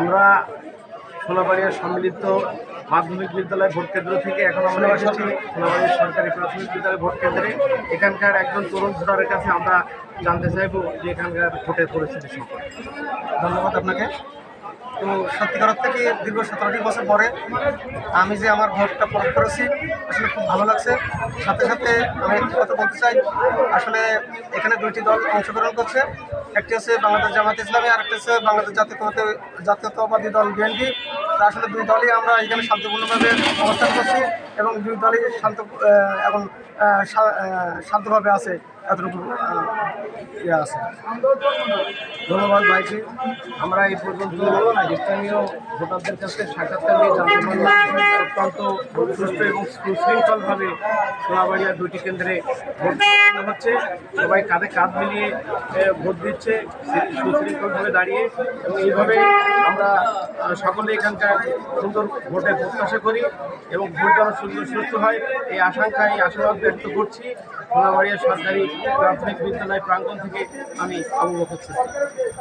আমরা সোনাবাড়িয়া সম্মিলিত মাধ্যমিক বিদ্যালয় ভোট কেন্দ্র থেকে এখন আমরা এসেছি সোনাবাড়ির সরকারি প্রাথমিক বিদ্যালয় ভোট কেন্দ্রে। এখানকার একজন তরুণ ভোটারের কাছে আমরা জানতে চাইব যে এখানকার ভোটের পরিস্থিতি সম্পর্কে। ধন্যবাদ আপনাকে। তো সত্যিকার থেকে দীর্ঘ সতেরোটি বছর পরে আমি যে আমার ভোটটা প্রয়োগ করেছি, আসলে খুব ভালো লাগছে। সাথে সাথে আমি একটি কথা বলতে চাই, আসলে এখানে দুইটি দল অংশগ্রহণ করছে। একটি হচ্ছে বাংলাদেশ জামাত ইসলামী আর একটি হচ্ছে বাংলাদেশ জাতীয়তাবাদী জাতীয়তাবাদী দল বিএনপি। তা আসলে দুই দলই আমরা এখানে শান্তিপূর্ণভাবে অবস্থান করছি। এবং দুই দলই শান্ত এখন শান্তভাবে আছে, এতটুকু ইয়ে আছে। ধন্যবাদ ভাইকে আমরা এই পর্যন্ত স্থানীয় ভোটারদের কাছে সাক্ষাৎকার নিয়ে জানতে পারলাম। অত্যন্ত সুস্থ এবং সুশৃঙ্খলভাবে সোনাবাড়িয়া দুটি কেন্দ্রে ভোট হচ্ছে সবাই কাঁধে কাঁধ মিলিয়ে ভোট দিচ্ছে, সুশৃঙ্খলভাবে দাঁড়িয়ে। এবং এইভাবে আমরা সকলে এখানকার সুন্দর ভোটের প্রত্যাশা করি এবং ভোট যেন সুন্দর সুস্থ হয়, এই আশঙ্কা এই আশীর্বাদ ব্যক্ত করছি। সোনাবাড়িয়া সরকারি প্রাথমিক বিদ্যালয় প্রাঙ্গণ থেকে আমি সিদ্দিক।